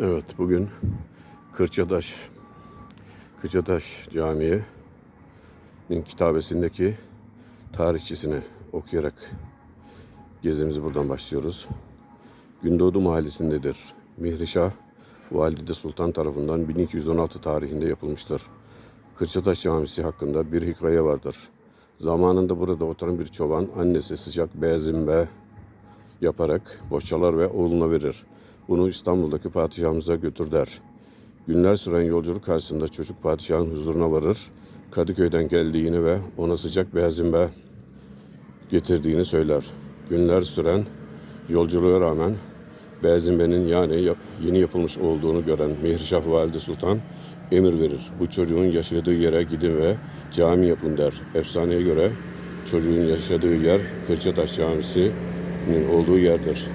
Evet bugün Kırçadaş Kırçadaş Camii'nin kitabesindeki tarihçesini okuyarak gezimizi buradan başlıyoruz. Gündoğdu Mahallesi'ndedir. Mihrişah Valide Sultan tarafından 1216 tarihinde yapılmıştır. Kırçadaş Camisi hakkında bir hikaye vardır. Zamanında burada oturan bir çoban annesi sıcak bezimbe yaparak bohçalar ve oğluna verir. Bunu İstanbul'daki padişahımıza götür der. Günler süren yolculuk karşısında çocuk padişahın huzuruna varır. Kadıköy'den geldiğini ve ona sıcak bezimbe getirdiğini söyler. Günler süren yolculuğa rağmen Bezimbe'nin yani yap- yeni yapılmış olduğunu gören Mihrişah Valide Sultan emir verir. Bu çocuğun yaşadığı yere gidin ve cami yapın der. Efsaneye göre çocuğun yaşadığı yer Kırçadaş Camisi'nin olduğu yerdir.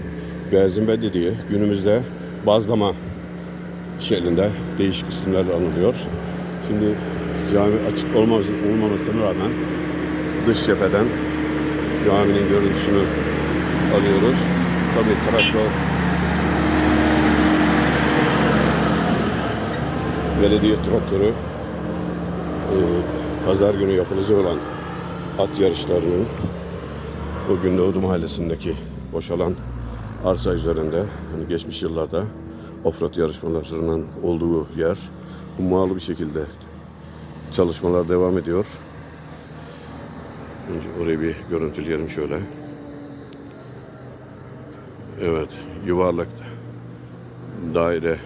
Bezimbe dediği günümüzde bazlama şeklinde değişik isimlerle anılıyor. Şimdi cami açık olmaması, olmamasına rağmen dış cepheden caminin görüntüsünü alıyoruz. Tabii traktör belediye traktörü e, pazar günü yapılacak olan at yarışlarının o Gündoğdu Mahallesi'ndeki boşalan arsa üzerinde hani geçmiş yıllarda offroad yarışmalarının olduğu yer hummalı bir şekilde çalışmalar devam ediyor. Önce orayı bir görüntüleyelim şöyle. Evet, yuvarlak daire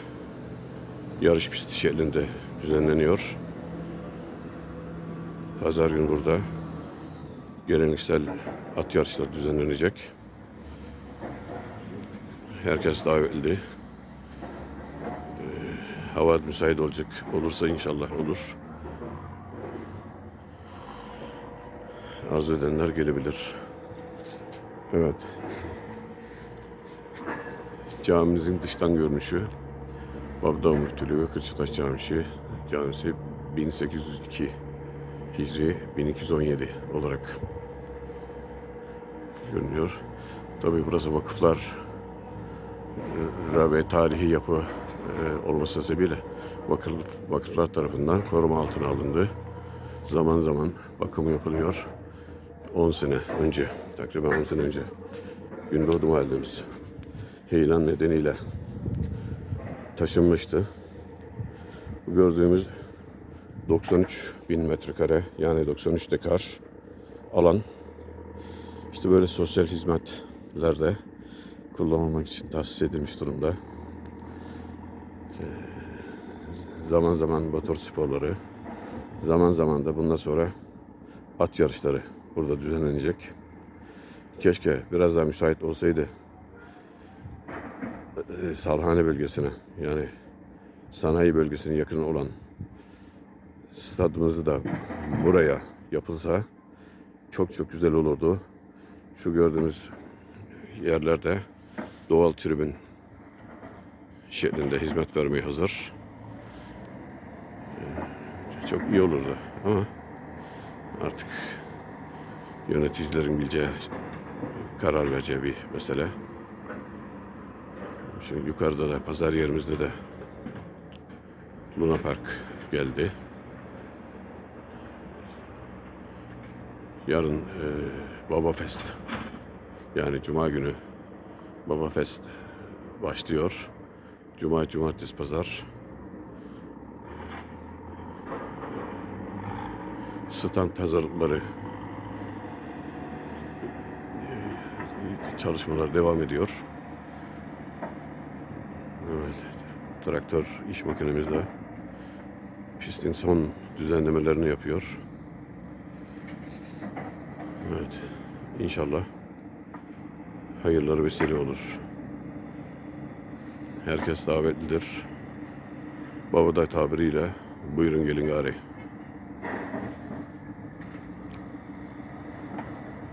yarış pisti şeklinde düzenleniyor. Pazar günü burada geleneksel at yarışları düzenlenecek. Herkes davetli. Ee, hava müsait olacak. Olursa inşallah olur. Arzu edenler gelebilir. Evet. Camimizin dıştan görünüşü. Babda Müftülüğü ve Kırçataş Camisi, camisi 1802 Hicri 1217 olarak görünüyor. Tabii burası vakıflar ve tarihi yapı e, olması sebebiyle vakıf, vakıflar tarafından koruma altına alındı. Zaman zaman bakımı yapılıyor. 10 sene önce, takriben 10 sene önce Gündoğdu Mahallemiz heyelan nedeniyle taşınmıştı. Bu gördüğümüz 93 bin metrekare yani 93 dekar alan işte böyle sosyal hizmetlerde kullanılmak için tahsis edilmiş durumda. Ee, zaman zaman motor sporları, zaman zaman da bundan sonra at yarışları burada düzenlenecek. Keşke biraz daha müsait olsaydı e, Salhane bölgesine yani sanayi bölgesine yakın olan stadımızı da buraya yapılsa çok çok güzel olurdu. Şu gördüğümüz yerlerde doğal tribün şeklinde hizmet vermeye hazır. Ee, Çok iyi olurdu ama artık yöneticilerin bileceği, karar vereceği bir mesele. Şimdi yukarıda da pazar yerimizde de Luna Park geldi. Yarın e, Baba Fest yani Cuma günü Baba Fest başlıyor. Cuma, Cumartesi, Pazar stand hazırlıkları çalışmalar devam ediyor. Evet. Traktör iş makinemizde pistin son düzenlemelerini yapıyor. Evet. İnşallah hayırları vesile olur. Herkes davetlidir. Babaday tabiriyle buyurun gelin gari.